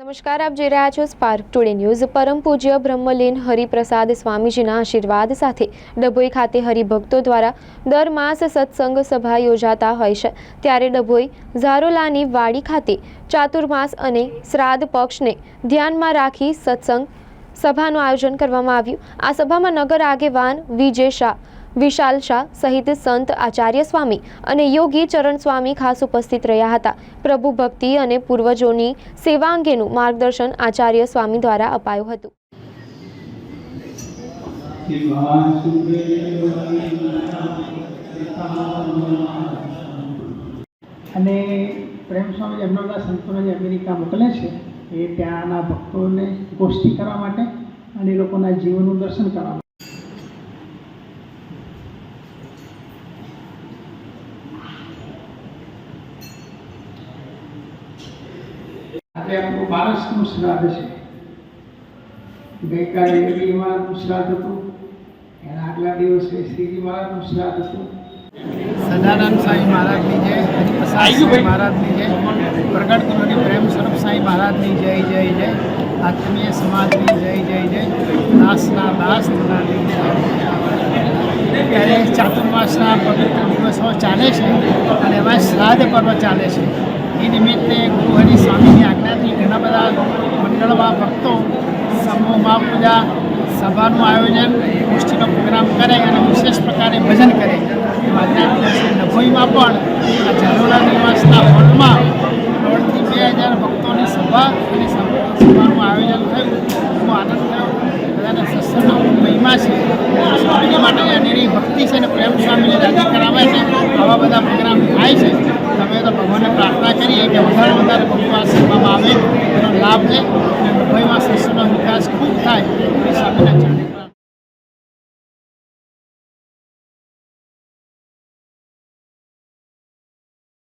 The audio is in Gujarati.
નમસ્કાર, આપ જોઈ રહ્યા છો સ્પાર્ક ટુડે ન્યૂઝ પરમ પૂજ્ય બ્રહ્મલીન હરિપ્રસાદ સ્વામીજીના આશીર્વાદ સાથે ડભોઈ ખાતે હરિભક્તો દ્વારા દર માસ સત્સંગ સભા યોજાતા હોય છે. ત્યારે ડભોઈ ઝારોલાની વાડી ખાતે ચાતુર્માસ અને શ્રાદ્ધ પક્ષને ધ્યાનમાં રાખી સત્સંગ સભાનું આયોજન કરવામાં આવ્યું. આ સભામાં નગર આગેવાન વિજય શાહ વિશાલ શાહ સહિત સંત આચાર્ય સ્વામી અને યોગી ચરણ સ્વામી ખાસ ઉપસ્થિત રહ્યા હતા. પ્રભુ ભક્તિ અને પૂર્વજોની સેવા અંગેનું માર્ગદર્શન આચાર્ય સ્વામી દ્વારા અપાયું હતું. અને પ્રેમ સ્વામી એમના સંતોને જે અમેરિકા મોકલે છે, એ ત્યાંના ભક્તોને ગોષ્ઠી કરવા માટે અને લોકોના જીવનનું દર્શન કરવા આજે આપણું બારસનું શ્રાદ્ધ છે. ગઈકાલે યોગી મહારાજનું શ્રાદ્ધ હતું. એના આગલા દિવસે શ્રીજી મહારાજનું શ્રાદ્ધ હતું. સદાનંદ સાંઈ મહારાજની જય સાંઈ મહારાજની જય પ્રગટ ગુરુની પ્રેમ સ્વરૂપ સાંઈ મહારાજની જય જય જય આત્મીય સમાજની જય જય જય દાસના દાસ ત્યારે ચાતુર્માસના પવિત્ર દિવસો ચાલે છે અને એમાં શ્રાદ્ધ પર્વ ચાલે છે. એ નિમિત્તે ગુરુ હરિ સ્વામીની સભાનું આયોજન ગોષ્ઠીનો પ્રોગ્રામ કરે અને વિશેષ પ્રકારે ભજન કરે. આજના દિવસે પણ આ ઝાલોલા નિવાસના હોલમાં દોઢથી બે હજાર ભક્તોની સભા અને સભા- સભાનું આયોજન થયું. ખૂબ આનંદ થયો. બધાને સત્સંગનો મહિમા છે. સ્વામી માટે અનેરી ભક્તિ છે અને પ્રેમ સ્વામીને રાજી કરાવે છે. આવા બધા પ્રોગ્રામ થાય છે. તમે તો ભગવાનને પ્રાર્થના કરીએ કે વધારે વધારે ભક્તો આ સેવામાં આવે. એનો લાભ લે. અને ડભોઈમાં સત્સંગનો વિકાસ ખૂબ થાય એ સ્વામીના ચરણે